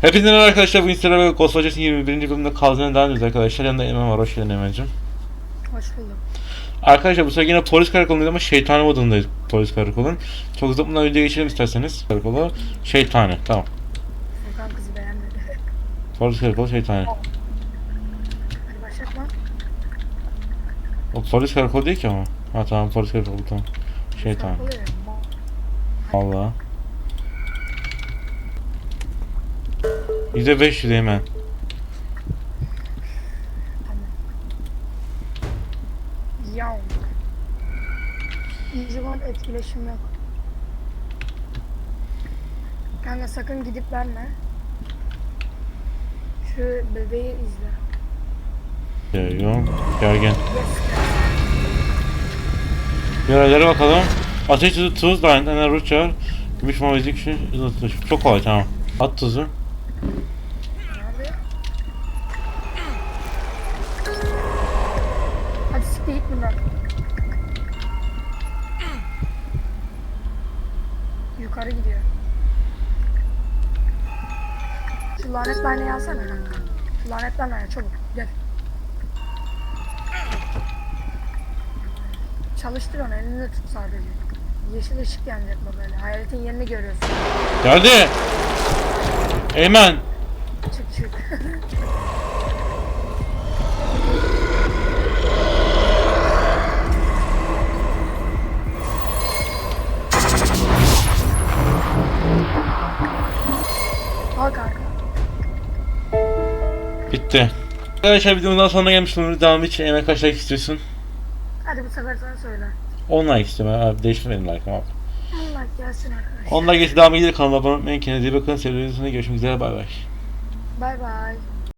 Hepinize merhaba arkadaşlar. Bu Instagram ve Ghost Watchers'ın 21. bölümünde kaldığına devam ediyoruz arkadaşlar. Yanında Emen var. Hoş geldin Emen'cim. Hoş bulduk. Arkadaşlar bu sefer yine polis karakolundayız ama şeytani modundayız polis karakolun. Çok hızlı bundan videoya geçelim isterseniz. Karakolu şeytani. Tamam. Furkan kızı beğenmedi. Polis karakolu şeytani. Hadi başlatma. O polis karakolu değil ki ama. Ha tamam polis karakolu tamam. Şeytani. Allah. %500 Emen. Yav. İyice var etkileşim yok. Kanka sakın gidip verme. Şu bebeği izle. Geliyorum. Gergin. Yes. Görevlere bakalım. Ateş tuzu, tuz, da aynen ruç çağır. Gümüş mavizlik şu, çok kolay tamam. At tuzu. Bundan. Yukarı gidiyor. Şu lanet laneyi alsana kanka. Şu lanet laneyi çabuk gel. Çalıştır onu elinde tut sadece. Yeşil ışık yanacak bu böyle. Hayaletin yerini görüyorsun. Geldi. Eymen. Çık çık. Bitti. Arkadaşlar videomuzdan sonuna gelmiş bulunuyoruz. Devam için Eymen kaç like istiyorsun? Hadi bu sefer sen söyle. 10 like istiyorum abi. Değiştirmedim like'ımı abi. Allah gelsin arkadaşlar. 10 like geçti devam edelim. Kanala abone olmayı. Kendinize iyi bakın. Sevdiğiniz için görüşmek üzere. Bay bay. Bay bay.